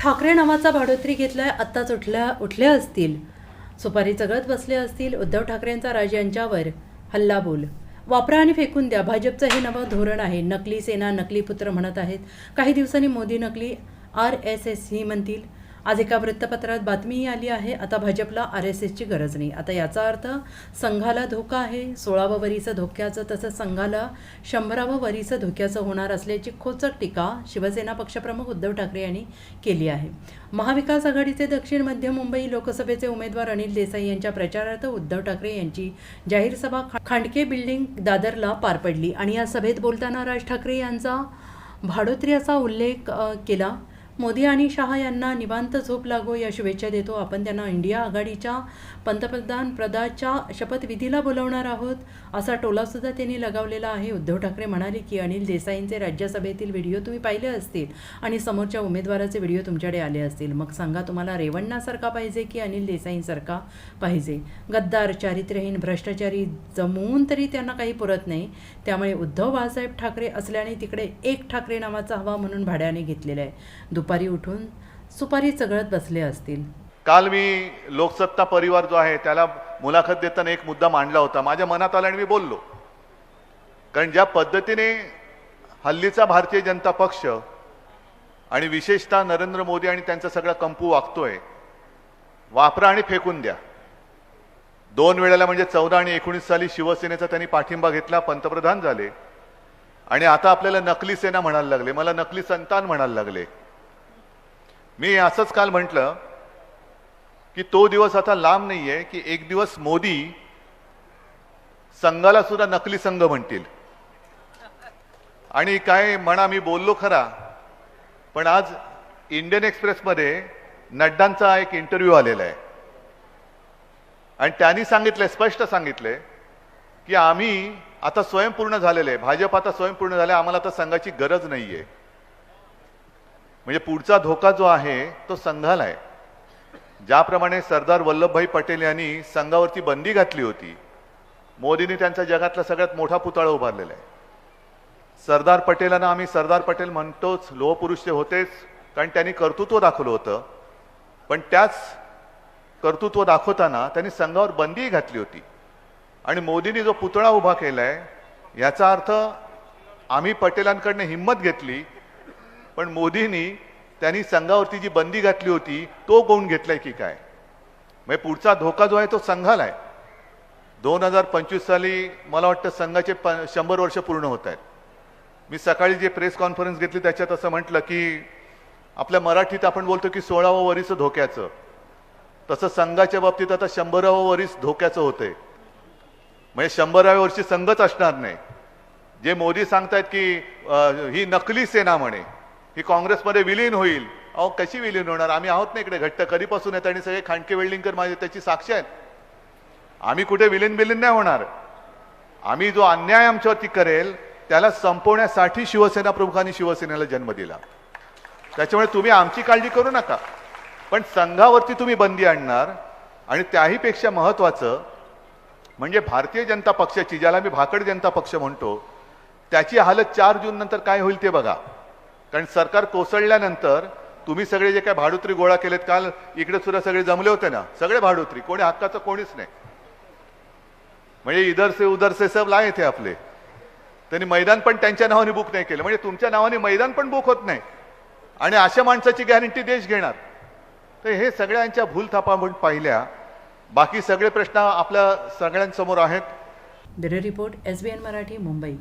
ठाकरे नावाचा भाडोत्री घेतलाय आत्ताच उठल्या उठले असतील. सुपारी चगळत बसले असतील उद्धव ठाकरेंचा राज यांच्यावर. हल्लाबोल वापरा आणि फेकून द्या. भाजपचं हे नवं धोरण आहे. नकली सेना नकली पुत्र म्हणत आहेत. काही दिवसांनी मोदी नकली आर एस एस ही म्हणतील. आज एका वृत्तपत्रात बातमीही आली आहे आता भाजपला आर एस एसची गरज नाही. आता याचा अर्थ संघाला धोका आहे सोळावं वरीचं धोक्याचं तसंच संघाला शंभरावं वरीचं धोक्याचं होणार असल्याची खोचक टीका शिवसेना पक्षप्रमुख उद्धव ठाकरे यांनी केली आहे. महाविकास आघाडीचे दक्षिण मध्य मुंबई लोकसभेचे उमेदवार अनिल देसाई यांच्या प्रचारार्थ उद्धव ठाकरे यांची जाहीर सभा खांडके बिल्डिंग दादरला पार पडली. आणि या सभेत बोलताना राज ठाकरे यांचा भाडोत्री असा उल्लेख केला. मोदी आणि शहा यांना निवांत झोप लागो या शुभेच्छा देतो. आपण त्यांना इंडिया आघाडीच्या पंतप्रधान पदाच्या शपथविधीला बोलवणार आहोत. असा टोलासुद्धा त्यांनी लगावलेला आहे. उद्धव ठाकरे म्हणाले की अनिल देसाईंचे राज्यसभेतील व्हिडिओ तुम्ही पाहिले असतील आणि समोरच्या उमेदवाराचे व्हिडिओ तुमच्याकडे आले असतील. मग सांगा तुम्हाला रेवण्णासारखा पाहिजे की अनिल देसाईंसारखा पाहिजे? गद्दार चारित्र्यहीन भ्रष्टाचारी जमवून तरी त्यांना काही पुरत नाही. त्यामुळे उद्धव बाळासाहेब ठाकरे असल्याने तिकडे एक ठाकरे नावाचा हवा म्हणून भाड्याने घेतलेला आहे. दुपारी उठून सुपारी चगळत बसले असतील. काल मी लोकसत्ता परिवार जो आहे त्याला मुलाखत देताना एक मुद्दा मांडला होता. माझ्या मनात आला आणि मी बोललो. कारण ज्या पद्धतीने हल्लीचा भारतीय जनता पक्ष आणि विशेषतः नरेंद्र मोदी आणि त्यांचा सगळा कंपू वागतोय वापरा आणि फेकून द्या. दोन वेळेला म्हणजे चौदा आणि एकोणीस साली शिवसेनेचा त्यांनी पाठिंबा घेतला पंतप्रधान झाले. आणि आता आपल्याला नकली सेना म्हणायला लागले. मला नकली संतान म्हणायला लागले. मी असंच काल म्हटलं की तो दिवस आता लांब नाही आहे की एक दिवस मोदी संघाला सुद्धा नकली संघ म्हणतील. आणि काय म्हणा मी बोललो खरा पण आज इंडियन एक्सप्रेसमध्ये नड्डांचा एक इंटरव्ह्यू आलेला आहे. आणि त्यांनी सांगितलं स्पष्ट सांगितले की आम्ही आता स्वयंपूर्ण झालेले आहे भाजप आता स्वयंपूर्ण झाले आम्हाला आता संघाची गरज नाही आहे म्हणजे पुढचा धोका जो आहे तो संघाला आहे ज्याप्रमाणे सरदार वल्लभभाई पटेल यांनी संघावरती बंदी घातली होती मोदींनी त्यांचा जगातला सगळ्यात मोठा पुतळा उभारलेला आहे. सरदार पटेलांना आम्ही सरदार पटेल म्हणतोच लोहपुरुष ते होतेच कारण त्यांनी कर्तृत्व दाखवलं होतं. पण त्याच कर्तृत्व दाखवताना त्यांनी संघावर बंदी घातली होती. आणि मोदींनी जो पुतळा उभा केला आहे याचा अर्थ आम्ही पटेलांकडनं हिंमत घेतली पण मोदींनी त्यांनी संघावरती जी बंदी घातली होती तो गुण घेतलाय की काय? म्हणजे पुढचा धोका जो आहे तो संघाला आहे. दोन हजार पंचवीस साली मला वाटतं संघाचे प शंभर वर्ष पूर्ण होत आहेत. मी सकाळी जे प्रेस कॉन्फरन्स घेतली त्याच्यात असं म्हटलं की आपल्या मराठीत आपण बोलतो की सोळावं वरीचं धोक्याचं. तसं संघाच्या बाबतीत आता शंभरावं वरीस धोक्याचं होतंय. म्हणजे शंभराव्या वर्षी संघच असणार नाही. जे मोदी सांगतायत की ही नकली सेना म्हणे ही काँग्रेसमध्ये विलीन होईल. अहो कशी विलीन होणार? आम्ही आहोत ना इकडे घट्ट कधीपासून आहेत आणि सगळे खांडके वेल्डिंगकर माझे त्याची साक्ष आहेत. आम्ही कुठे विलीन बिलीन नाही होणार. आम्ही जो अन्याय आमच्यावरती करेल त्याला संपवण्यासाठी शिवसेना प्रमुखांनी शिवसेनेला जन्म दिला. त्याच्यामुळे तुम्ही आमची काळजी करू नका. पण संघावरती तुम्ही बंदी आणणार आणि त्याहीपेक्षा महत्वाचं म्हणजे भारतीय जनता पक्षाची ज्याला मी भाकड जनता पक्ष म्हणतो त्याची हालत चार जून नंतर काय होईल ते बघा. कारण सरकार कोसळल्यानंतर तुम्ही सगळे जे काय भाडुत्री गोळा केलेत काल इकडे सुद्धा सगळे जमले होते ना? सगळे भाडुत्री. कोणी हक्काचं कोणीच नाही. म्हणजे इधरसे उधरसे उधर से सब लाय थे आपले. त्यांनी मैदान पण त्यांच्या नावाने बुक नाही केलं. म्हणजे तुमच्या नावाने मैदान पण बुक होत नाही. आणि अशा माणसाची गॅरंटी देश घेणार. तर हे सगळ्यांच्या भूलथापा आपण पाहिल्या. बाकी सगळे प्रश्न आपल्या सगळ्यांसमोर आहेत. Bureau report S B N Marathi Mumbai.